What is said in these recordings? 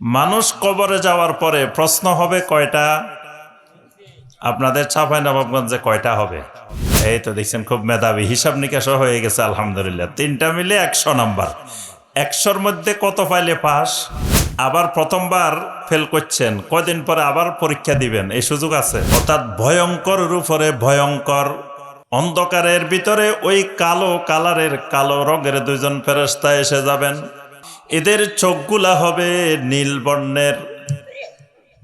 মানুষ কবরে যাওয়ার পরে প্রশ্ন হবে কয়টা? আপনাদের ছাপাই নবাবগঞ্জে কয়টা হবে? এই তো দেখছেন খুব মেধাবী। হিসাব নিকাশও হয়ে গেছে, আলহামদুলিল্লাহ। তিনটা মিলে একশো নাম্বার। একশোর মধ্যে কত পাইলে পাস? আবার প্রথমবার ফেল করছেন কদিন পরে আবার পরীক্ষা দিবেন? এই সুযোগ আছে? অর্থাৎ ভয়ঙ্কর উপরে ভয়ঙ্কর। অন্ধকারের ভিতরে ওই কালো কালারের কালো রঙের দুজন ফেরস্তা এসে যাবেন। এদের চোখগুলা হবে নীল বর্ণের।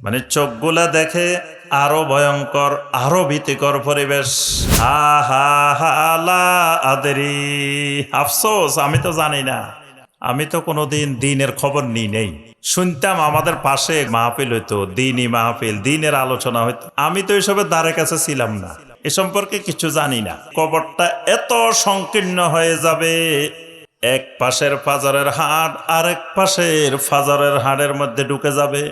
মানে চোখগুলা দেখে আরও ভয়ঙ্কর, আরও ভীতিকর পরিবেশ। আহা হালা আদেরি। আফসোস, আমি তো জানি না। আমি তো কোনোদিন দিনের খবর নিই নেই। শুনতাম আমাদের পাশে মাহফিল হইতো, দিনই মাহফিল, দিনের আলোচনা হইতো। আমি তো এসবের দ্বারে কাছে ছিলাম না। এ সম্পর্কে কিছু জানি না। কবরটা এত সংকীর্ণ হয়ে যাবে। এক পাশের ফাজারের হাট আরেক পাশের ফাজারের হাড়ের মধ্যে ঢুকে যাবে।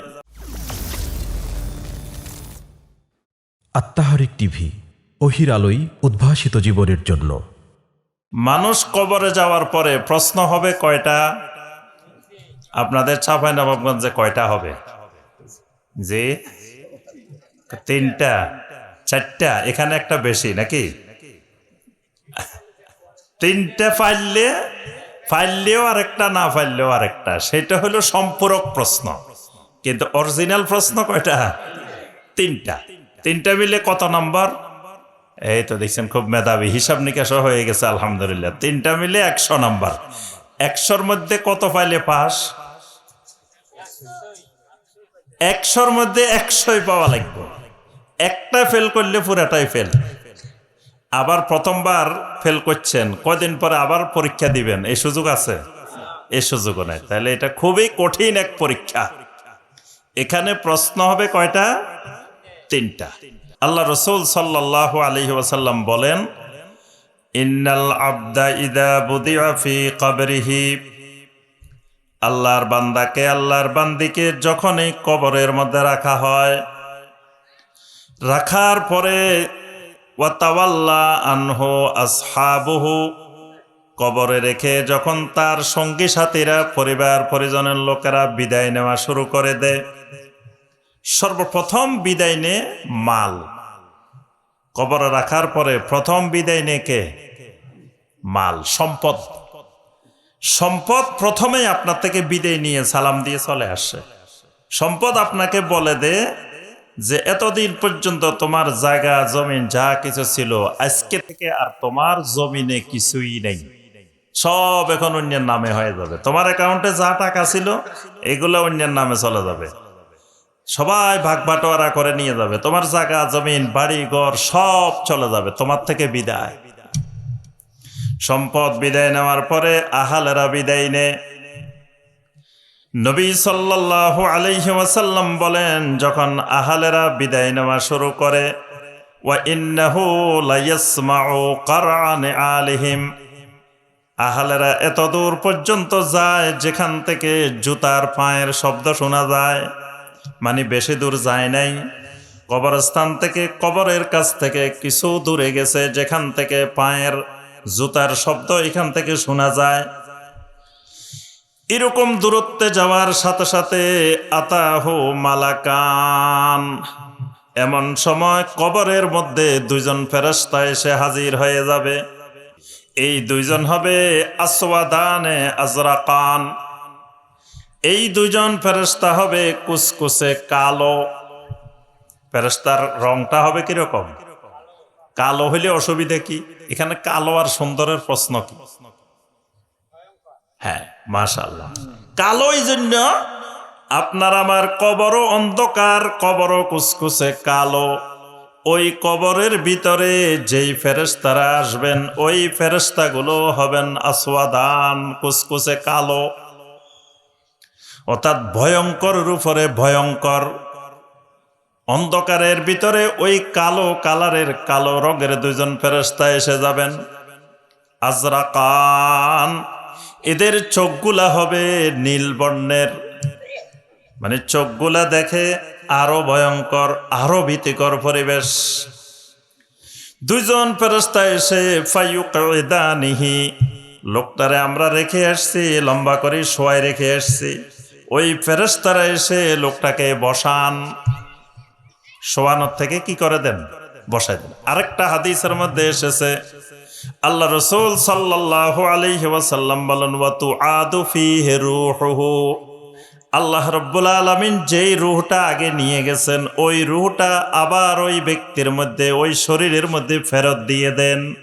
আত্মাহারিক টিভি অহির আলোই উদ্ভাসিত জীবনের জন্য। মানুষ কবরে যাওয়ার পরে প্রশ্ন হবে কয়টা? আপনাদের ছাপাই নবাবগঞ্জে কয়টা হবে? যে তিনটা চারটা এখানে একটা বেশি নাকি? তিনটা ফাইললে ফাইললেও আরেকটা, না ফাইললেও আরেকটা? সেটা হলো সম্পূরক প্রশ্ন। কিন্তু অরিজিনাল প্রশ্ন কয়টা? তিনটা। তিনটা মিলে কত নাম্বার? এই তো দেখছেন, খুব মেধাবী। হিসাব নিকাশও হয়ে গেছে, আলহামদুলিল্লাহ। তিনটা মিলে একশো নাম্বার। একশোর মধ্যে কত পাইলে পাস? একশোর মধ্যে একশোই পাওয়া লাগবে। একটা ফেল করলে পুরাটাই ফেল। আবার প্রথমবার ফেল করছেন কদিন পরে আবার পরীক্ষা দিবেন? এই সুযোগ আছে? এই সুযোগও নাই। তাহলে এটা খুবই কঠিন এক পরীক্ষা। এখানে প্রশ্ন হবে কয়টা? তিনটা। আল্লাহ রসুল সাল্লাহ আলহি ওয়াসাল্লাম বলেন, ইন্নাল আবদা ইদা বুদিয়া ফি কবরিহি। আল্লাহর বান্দাকে আল্লাহর বান্দিকে যখনই কবরের মধ্যে রাখা হয়, রাখার পরে ওয়াতাওয়াল্লা কবরে রেখে যখন তার সঙ্গী সাথীরা, পরিবার পরিজনের লোকেরা বিদায় নেওয়া শুরু করে দেয়। সর্বপ্রথম বিদায় নে মাল। কবরে রাখার পরে প্রথম বিদায় নে কে? মাল, সম্পদ। সম্পদ প্রথমেই আপনার থেকে বিদায় নিয়ে সালাম দিয়ে চলে আসে। সম্পদ আপনাকে বলে দে যে এতদিন পর্যন্ত তোমার জায়গা, জমিন যা কিছু ছিল, আজকে থেকে আর তোমার জমিনে কিছুই নেই। সব এখন অন্যের নামে হয়ে যাবে। তোমার অ্যাকাউন্টে যা টাকা ছিল, এগুলো অন্যের নামে চলে যাবে। সবাই ভাগ বাটোয়ারা করে নিয়ে যাবে। তোমার জায়গা, জমিন, বাড়ি, ঘর সব চলে যাবে। তোমার থেকে বিদায়। সম্পদ বিদায় নেওয়ার পরে আহালেরা বিদায় নে নবী সাল্লাহ আলাইহি ওয়াসাল্লাম বলেন, যখন আহালেরা বিদায় নেওয়া শুরু করে আলিহিম আহালেরা এত দূর পর্যন্ত যায় যেখান থেকে জুতার পায়ের শব্দ শোনা যায় মানে বেশি দূর যায় নাই। কবরস্থান থেকে কবরের কাছ থেকে কিছু দূরে গেছে, যেখান থেকে পায়ের জুতার শব্দ এখান থেকে শোনা যায়। এরকম দূরত্বে যাওয়ার সাথে সাথে আতাহু মালাকান। এমন সময় কবরের মধ্যে দুইজন ফেরস্তা এসে হাজির হয়ে যাবে। এই দুইজন হবে আসওয়াদানে আজরাকান। এই দুইজন ফেরস্তা হবে কুসকুসে কালো। ফেরস্তার রংটা হবে কীরকম? কালো হইলে অসুবিধা কি? এখানে কালো আর সুন্দরের প্রশ্ন কি? হ্যাঁ মাশাল্লাহ কালো এই জন্য আপনার আমার কবরও অন্ধকার, কবরও কুসকুসে কালো। ওই কবরের ভিতরে যেই ফেরেস্তারা আসবেন, ওই ফেরেস্তাগুলো হবেন আসওয়াদান, কুসকুসে কালো। অর্থাৎ ভয়ঙ্কর উপরে ভয়ঙ্কর। অন্ধকারের ভিতরে ওই কালো কালারের কালো রঙের দুইজন ফেরস্তা এসে যাবেন। আজরাকান এদের চোখগুলা হবে নীল বর্ণের। মানে চোখগুলা দেখে আরও ভয়ঙ্কর, আরও ভীতিকর পরিবেশ। দুইজন ফেরস্তা এসে ফাইয়ুকানিহি লোকটারে আমরা রেখে আসছি, লম্বা করে শোয়াই রেখে আসছি। ওই ফেরেস্তারা এসে লোকটাকে বসান। শোয়ানোর থেকে কি করে দেন? বসাই দেন। আরেকটা হাদিসের মধ্যে এসেছে আল্লাহ রসুল সাল্লাহ ওয়াসাল্লাম বলেন ওয়াতু আদু ফিহি রূহুহু। আল্লাহ রব্বুল আলমিন যেই রুহটা আগে নিয়ে গেছেন, ওই রুহটা আবার ওই ব্যক্তির মধ্যে, ওই শরীরের মধ্যে ফেরত দিয়ে দেন।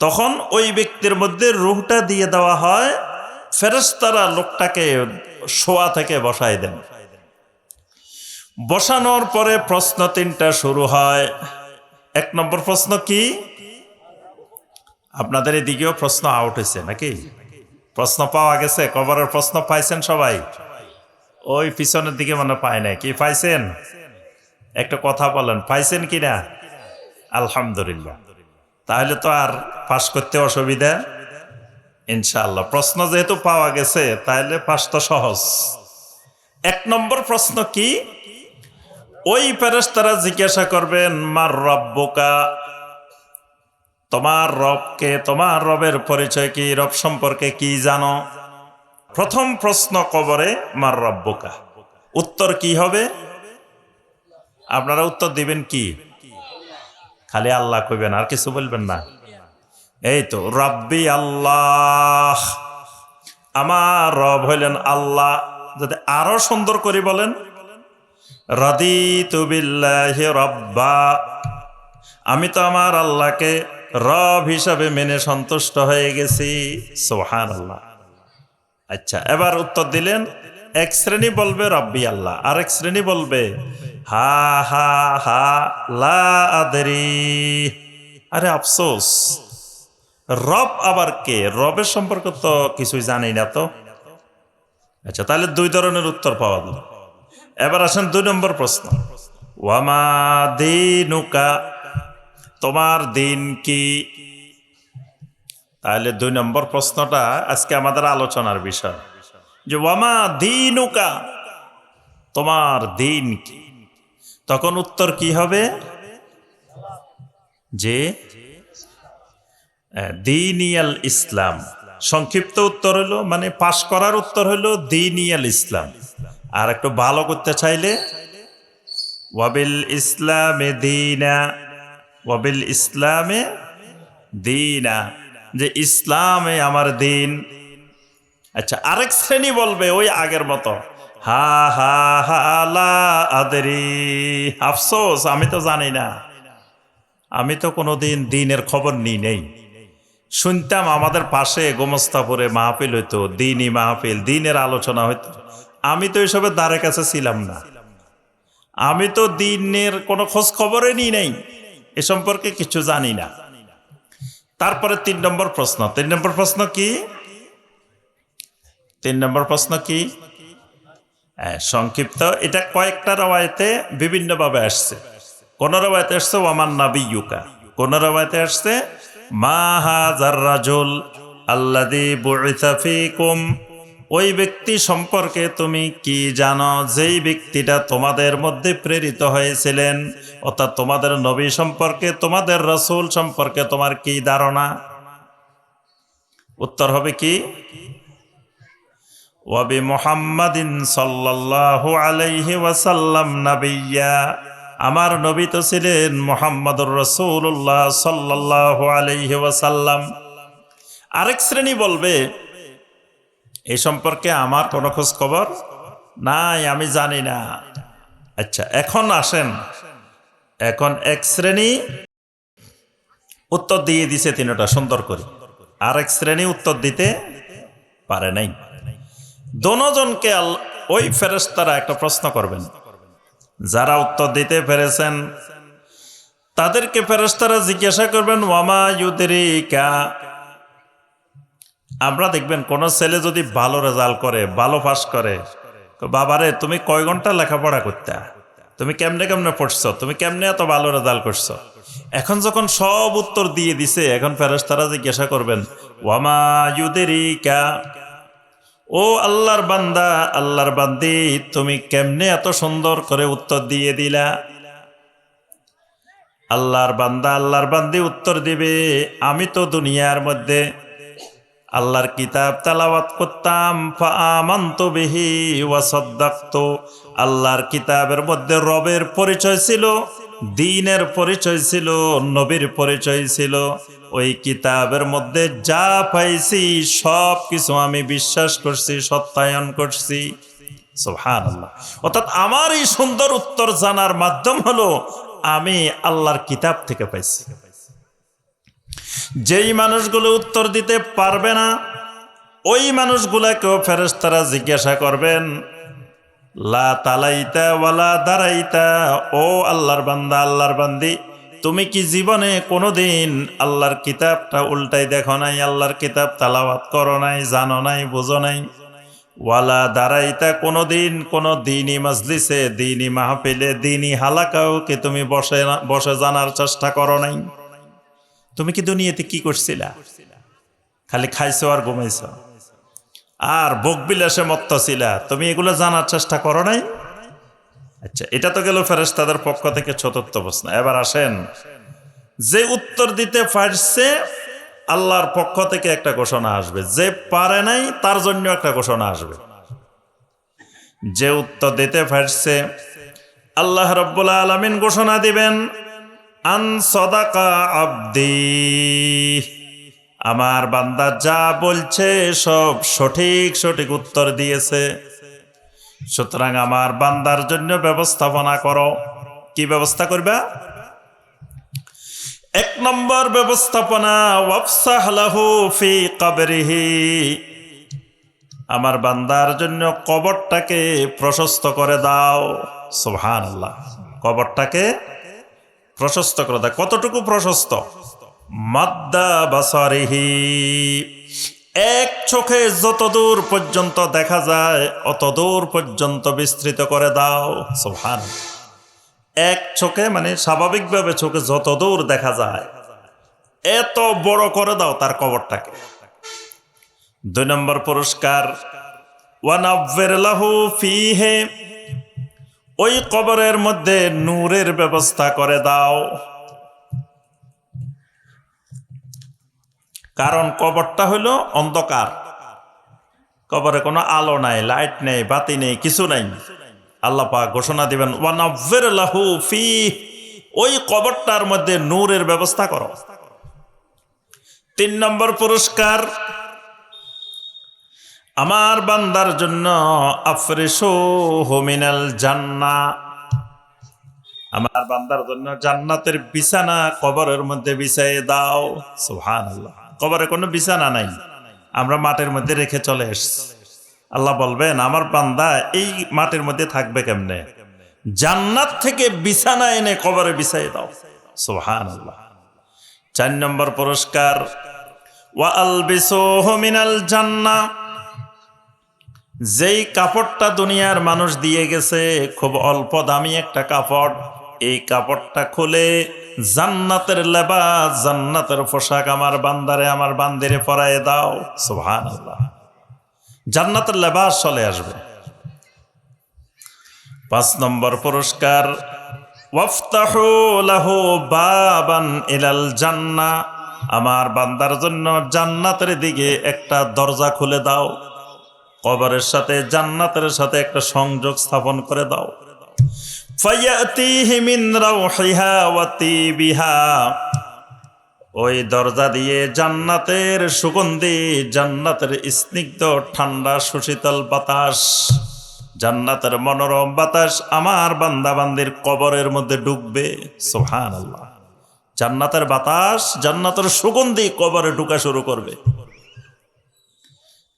তখন ওই ব্যক্তির মধ্যে রুহটা দিয়ে দেওয়া হয় ফেরস্তারা লোকটাকে শোয়া থেকে বসাই দেন। বসানোর পরে প্রশ্ন তিনটা শুরু হয়। এক নম্বর প্রশ্ন কি? আপনাদের এদিকেও প্রশ্ন আউট হয়েছে নাকি? প্রশ্ন পাওয়া গেছে, কবরের প্রশ্ন পাইছেন সবাই? ওই পিছনের দিকে মনে পায় না কি পাইছেন? একটা কথা বলেন, পাইছেন কি না? আলহামদুলিল্লাহ। তাহলে তো আর পাশ করতে অসুবিধা? ইনশাআল্লাহ। প্রশ্ন যেহেতু পাওয়া গেছে, তাহলে পাশ তো সহজ। এক নম্বর প্রশ্ন কি? ওই ফেরেশতারা জিজ্ঞাসা করবেন, মার রব্বকা তোমার রবকে, তোমার রবের পরিচয় কি? রব সম্পর্কে কি জানো? প্রথম প্রশ্ন কবরে, মার রব্বকা। উত্তর কি হবে? আপনারা উত্তর দিবেন কি? খালি আল্লাহ কইবেন, আর কিছু বলবেন না। এই তো, রব্বি আল্লাহ। আমার রব হইলেন আল্লাহ। যদি আরও সুন্দর করে বলেন, রদিতু বিল্লাহি রব্বা। আমি তো আমার আল্লাহকে রব হিসাবে মেনে সন্তুষ্ট হয়ে গেছি। সোহান আল্লাহ আচ্ছা এবার উত্তর দিলেন, এক শ্রেণি বলবে রব্বি আল্লাহ, আরেক শ্রেণি বলবে, হা হা হা, লা আদরি। আরে আফসোস, রব আবার কে? রবের সম্পর্কে তো কিছুই জানি না তো। আচ্ছা তাহলে দুই ধরনের উত্তর পাওয়া গেল। এবার আসেন দুই নম্বর প্রশ্ন। ওয়ামা দিনুকা তোমার দিন কি? তাহলে দুই নম্বর প্রশ্নটা আজকে আমাদের আলোচনার বিষয়। যে ওয়ামা দিনুকা, তোমার দিন কি? তখন উত্তর কি হবে? যে দিনিয়াল ইসলাম। সংক্ষিপ্ত উত্তর হলো মানে পাশ করার উত্তর হলো দিনিয়াল ইসলাম। আর একটু ভালো করতে চাইলে, ওয়াবিল ইসলামে দিনা ওয়াবিল ইসলামে দিনা। যে ইসলামে আমার দিন। আচ্ছা আরেক শ্রেণি বলবে ওই আগের মতো। হা হা হা, লা, আদরি। আফসোস, আমি তো জানি না। আমি তো কোনোদিন দিনের খবর নিই নেই। শুনতাম আমাদের পাশে গোমস্তাপুরে মাহফিল হইতো, দিনই মাহফিল, দিনের আলোচনা হইতো। আমি তো এইসবের দ্বারে কাছে ছিলাম না। আমি তো দিনের কোনো খোঁজ খবরে নিই নাই। এ সম্পর্কে কিছু জানি না। তারপরে তিন নম্বর প্রশ্ন। তিন নম্বর প্রশ্ন কি? তিন নম্বর প্রশ্ন কি? হ্যাঁ, সংক্ষিপ্ত। এটা কয়েকটা রবায়তে বিভিন্নভাবে আসছে। কোন রবায়তে আসছে? ওয়ামান নাবি ইউকা কোন রবায়তে আসছে? মা হাজার রাজুল আল্লাদি বুইসা ফিকুম ওই ব্যক্তি সম্পর্কে তুমি কি জানো? যেই ব্যক্তিটা তোমাদের মধ্যে প্রেরিত হয়েছিলেন, অর্থাৎ তোমাদের নবী সম্পর্কে, তোমাদের রসুল সম্পর্কে তোমার কি ধারণা? উত্তর হবে কি? ওয়াবি মোহাম্মদিন সাল্লাল্লাহু আলাইহি ওয়াসাল্লাম নাবিয়া। আমার নবী তো ছিলেন মোহাম্মদুর রসুল্লাহ সাল্লাল্লাহু আলাইহি ওয়াসাল্লাম। আরেক শ্রেণি বলবে এই সম্পর্কে আমার কোনো খোঁজ খবর নাই, আমি জানি না। আচ্ছা এখন আসেন। এখন এক শ্রেণি উত্তর দিয়ে দিছে তিনটা, সুন্দর করে। আর এক শ্রেণি উত্তর দিতে পারে নাই। দোনোজনকে ওই ফেরেশতারা একটা প্রশ্ন করবেন। যারা উত্তর দিতে পেরেছেন, তাদেরকে ফেরেস্তারা জিজ্ঞাসা করবেন, ওয়ামা ইউদেরিকা আমরা দেখবেন কোন ছেলে যদি ভালো রেজাল্ট করে, ভালো পাস করে বাবারে, তুমি কয় ঘণ্টা লেখাপড়া করতে? তুমি কেমনে কেমনে পড়ছো? তুমি কেমনে এত ভালো রেজাল্ট করছ? এখন যখন সব উত্তর দিয়ে দিছে, এখন ফেরেশতারা জিজ্ঞাসা করবেন, ওয়ামা ও আল্লাহর বান্দা, আল্লাহর বান্দি, তুমি কেমনে এত সুন্দর করে উত্তর দিয়ে দিলা? আল্লাহর বান্দা, আল্লাহর বান্দি উত্তর দিবে, আমি তো দুনিয়ার মধ্যে আল্লাহর কিতাব তালাওয়াত করতাম আমান্ত বিহি ওয়াসদ্দাক্ত আল্লাহর কিতাবের মধ্যে রবের পরিচয় ছিল, দিনের পরিচয় ছিল, নবীর পরিচয় ছিল। ওই কিতাবের মধ্যে যা পাইছি সব কিছু আমি বিশ্বাস করছি, সত্যায়ন করছি। সুবহান আল্লাহ অর্থাৎ আমার এই সুন্দর উত্তর জানার মাধ্যম হলো, আমি আল্লাহর কিতাব থেকে পাইছি। যেই মানুষগুলো উত্তর দিতে পারবে না, ওই মানুষগুলাকেও ফেরেশতারা জিজ্ঞাসা করবেন, লা তালাইতা ওয়ালা দাঁড়াইতা ও আল্লাহর বান্দা, আল্লাহর বান্দি, তুমি কি জীবনে কোনোদিন আল্লাহর কিতাবটা উল্টাই দেখো নাই, আল্লাহর কিতাব তালাওয়াত করো নাই, জানো নাই, বুঝো নাই? ওয়ালা দাঁড়াইতা কোনোদিন কোনো দিনই মজলিসে দিনই মাহফিলে দিনই হালাকাও কি তুমি বসে বসে জানার চেষ্টা করো নাই? তুমি কি দুনিয়াতে কি করছিলা? খালি খাইছো আর ঘুমাইছো। আর বক বিলাসে মত্ত ছিলা। তুমি এগুলো জানার চেষ্টা করো নাই? আচ্ছা এটা তো গেল ফেরেস তাদের পক্ষ থেকে চতুর্থ প্রশ্ন। এবার আসেন। যে উত্তর দিতে পারছে, আল্লাহর পক্ষ থেকে একটা ঘোষণা আসবে। যে পারে নাই, তার জন্য একটা ঘোষণা আসবে। যে উত্তর দিতে পারছে, আল্লাহ রব্বুল আলমিন ঘোষণা দিবেন আন সদাকা আব্দি। আমার বান্দা যা বলছে সব সঠিক সঠিক উত্তর দিয়েছে। সুতরাং আমার বান্দার জন্য ব্যবস্থাপনা করো। কি ব্যবস্থা করবা? এক নম্বর ব্যবস্থাপনা ফি কবরিহি। আমার বান্দার জন্য কবরটাকে প্রশস্ত করে দাও। সুবহানাল্লাহ। কবরটাকে প্রশস্ত করে দেয়। কতটুকু প্রশস্ত? মাদ্দা এক চোখে যত দূর পর্যন্ত দেখা যায় অত দূর পর্যন্ত বিস্তৃত করে দাও। সোহান এক চোখে মানে স্বাভাবিকভাবে চোখে যত দূর দেখা যায়, এত বড় করে দাও তার কবরটাকে। দুই নম্বর পুরস্কার ওয়ানাব্বের লাহু ফিহে ওই কবরের মধ্যে নূরের ব্যবস্থা করে দাও। কারণ কবরটা হলো অন্ধকার। কবরে কোনো আলো নাই, লাইট নেই, বাতি নেই, কিছু নাই। আল্লাহ ঘোষণা দিবেন লাহু ফি ওই কবরটার মধ্যে নূরের ব্যবস্থা করো। তিন নম্বর পুরস্কার আমার বান্দার জন্য আফরিসু হোমিনাল জান্না। আমার বান্দার জন্য জান্নাতের বিছানা কবরের মধ্যে বিছাইয়ে দাও। সুবহানাল্লাহ। কবরে কোনো বিছানা নাই। আমরা মাটির মধ্যে রেখে চলে এসছি। আল্লাহ বলবেন, আমার বান্দা এই মাটির মধ্যে থাকবে কেমনে? জান্নাত থেকে বিছানা এনে কবরে বিছাইয়ে দাও। সুবহানাল্লাহ। চার নম্বর পুরস্কার, ওয়া আলবিসুহু হোমিনাল জান্নাহ যেই কাপড়টা দুনিয়ার মানুষ দিয়ে গেছে, খুব অল্প দামি একটা কাপড়। এই কাপড়টা খুলে জান্নাতের লেবাস, জান্নাতের পোশাক আমার বান্দারে, আমার বান্দিরে পরায় দাও। সুহান জান্নাতের লেবাস চলে আসবে। পাঁচ নম্বর পুরস্কার লাহু বাবান ইলাল জান্না। আমার বান্দার জন্য জান্নাতের দিকে একটা দরজা খুলে দাও। কবরের সাথে, জান্নাতের সাথে একটা সংযোগ স্থাপন করে দাও। ওই দরজা দিয়ে জান্নাতের সুগন্ধি, জান্নাতের স্নিগ্ধ ঠান্ডা সুশীতল বাতাস, জান্নাতের মনোরম বাতাস আমার বান্দাবান্দির কবরের মধ্যে ডুববে। সোহান জান্নাতের বাতাস, জান্নাতের সুগন্ধি কবরে ঢুকা শুরু করবে।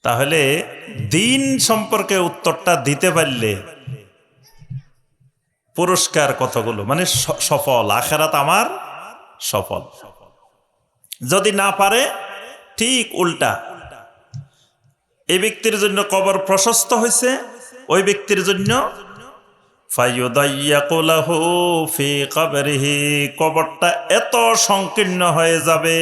তাহলে দিন সম্পর্কে উত্তরটা দিতে পারলে পুরস্কার কতগুলো? মানে সফল। আখেরাত আমার সফল। যদি না পারে, ঠিক উল্টা। এই ব্যক্তির জন্য কবর প্রশস্ত হয়েছে ওই ব্যক্তির জন্য কবরটা এত সংকীর্ণ হয়ে যাবে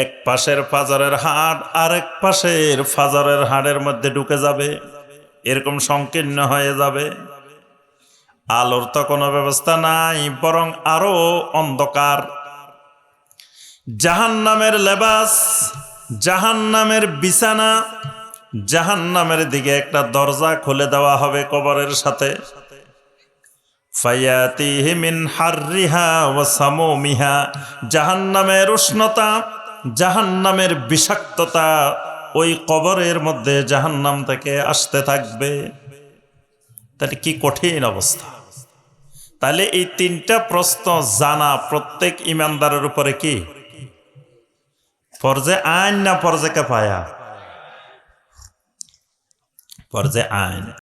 এক পাশের ফাজারের হাড়, আরেক পাশের ফাজারের হাড়ের মধ্যে ঢুকে যাবে। এরকম সংকীর্ণ হয়ে যাবে। আলোর তো কোনো ব্যবস্থা নাই, বরং আরও অন্ধকার। জাহান নামের লেবাস, জাহান্নামের বিছানা, জাহান্নামের দিকে একটা দরজা খুলে দেওয়া হবে কবরের সাথে। ফায়াতিহি মিন হাররিহা ওয়া সামুমিহা, জাহান্নামের উষ্ণতা জাহান্নামের বিষাক্ততা ওই কবরের মধ্যে জাহান্নাম থেকে আসতে থাকবে। তাহলে কি কঠিন অবস্থা? তাহলে এই তিনটা প্রশ্ন জানা প্রত্যেক ইমানদারের উপরে কি? ফরজে আইন না ফরজে পায়া ফরজে আইন।